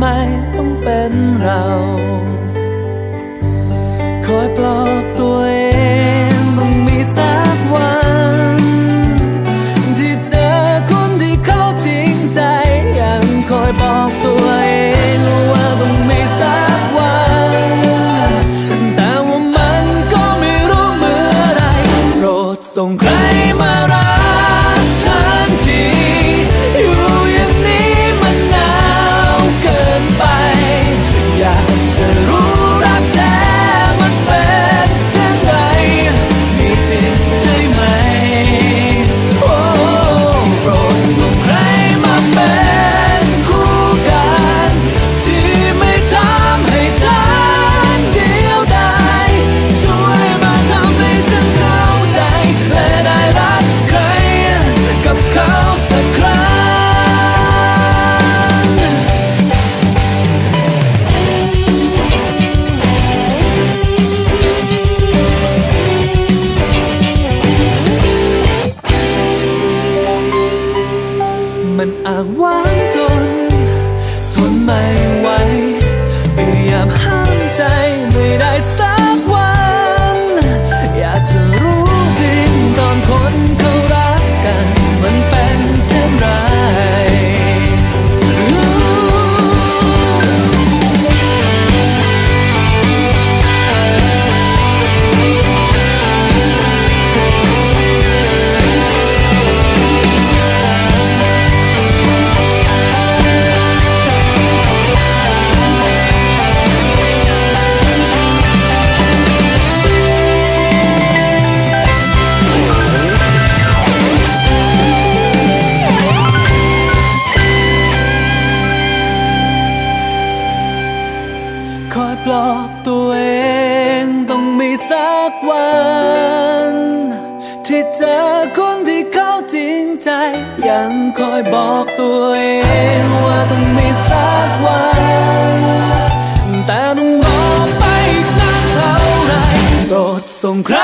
ไมต้องเป็นเรา คอยปลอบตัวเองต้องมีสักวัน ที่เจอคนที่เขาจริงใจ ยังคอยบอกตัวเองว่าต้องมีสักวันแต่ว่ามันก็ไม่รู้เมื่อไรโปรดส่งใครมารักฉันที มันอ้างว้าง ลอกตัวเองต้องมีสักวัน ที่เจอคนที่เขาจริงใจ ยังคอยบอกตัวเองว่าต้องมีสักวัน แต่ต้องรอไปนานเท่าไหรโปรดส่งใคร